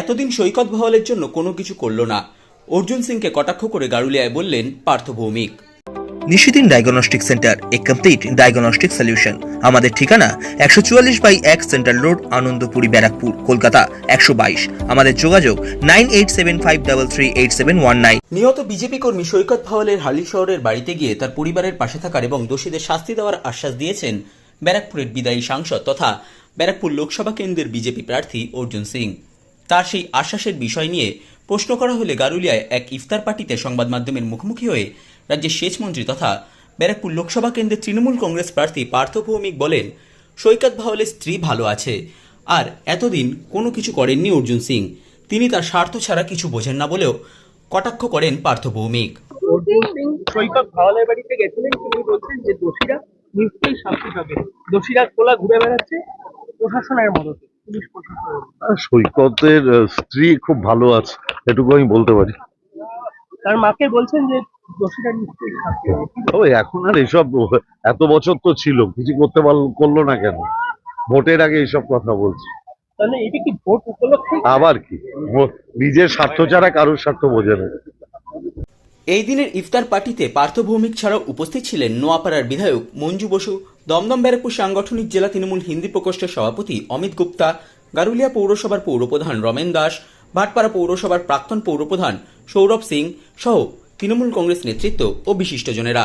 এতদিন সৈকত বহালের জন্য কোনো কিছু করল না। অর্জুন সিংকে কটাক্ষ করে গারুলিয়ায় বললেন পার্থ ভৌমিক। নিশিদিন ডায়াগনস্টিক সেন্টার এ কমপ্লিট ডায়াগনস্টিক সলিউশন। আমাদের ঠিকানা একশো চুয়াল্লিশ বাই এক সেন্ট্রাল রোড আনন্দপুরি ব্যারাকপুর কলকাতা একশো বাইশ। আমাদের যোগাযোগ nine eight seven five double three eight seven one nine. নিহত বিজেপি কর্মী সৈকত ভাওয়ালের হালি শহরের বাড়িতে গিয়ে তার পরিবারের পাশে থাকার এবং দোষীদের শাস্তি দেওয়ার আশ্বাস দিয়েছেন ব্যারাকপুরের বিদায়ী সাংসদ তথা ব্যারাকপুর লোকসভা কেন্দ্রের বিজেপি প্রার্থী অর্জুন সিং। তার সেই আশ্বাসের বিষয় নিয়ে প্রশ্ন করা হলে গারুলিয়ায় এক ইফতার পার্টিতে সংবাদ মাধ্যমের মুখোমুখি হয়ে রাজ্যের সেচ মন্ত্রী তথা ব্যারাকপুর লোকসভা কেন্দ্রের তৃণমূল কংগ্রেস প্রার্থী পার্থ ভৌমিক বলেন, সৈকত ভাওয়ালের স্ত্রী ভালো আছে। আর এতদিন কোনো কিছু করেননি অর্জুন সিং। তিনি তার স্বার্থ ছাড়া কিছু বোঝেন না বলেও কটাক্ষ করেন পার্থ ভৌমিক। সৈকত ভাওয়ালের বাড়িতে গেছিলেন। তিনি বলছেন যে দোষীরা নিশ্চয়ই শাস্তি পাবে। দোষীরা খোলা ঘুরে বেড়াচ্ছে প্রশাসনের মদতে। সৈকতের স্ত্রী খুব ভালো আছে এটুকু আমি বলতে পারি। তার মাকে বলছেন যে দোষীরা নিশ্চয়ই এখন আর এসব এত বছর তো ছিল কিছু করতে পারল করল না কেন? ভোটের আগে এইসব কথা বলছে। তাহলে এটা কি ভোট উপলক্ষে? আবার কি? ও- নিজের স্বার্থ ছাড়া কারোর স্বার্থ বোঝে না। এই দিনের ইফতার পার্টিতে পার্থ ভৌমিক ছাড়াও উপস্থিত ছিলেন নোয়াপাড়ার বিধায়ক মঞ্জু বসু, দমদম ব্যারাকপুর সাংগঠনিক জেলা তৃণমূল হিন্দি প্রকোষ্ঠের সভাপতি অমিত গুপ্তা, গারুলিয়া পৌরসভার পৌরপ্রধান রমেন দাস, ভাটপাড়া পৌরসভার প্রাক্তন পৌরপ্রধান সৌরভ সিং সহ তৃণমূল কংগ্রেস নেতৃত্ব ও বিশিষ্টজনেরা।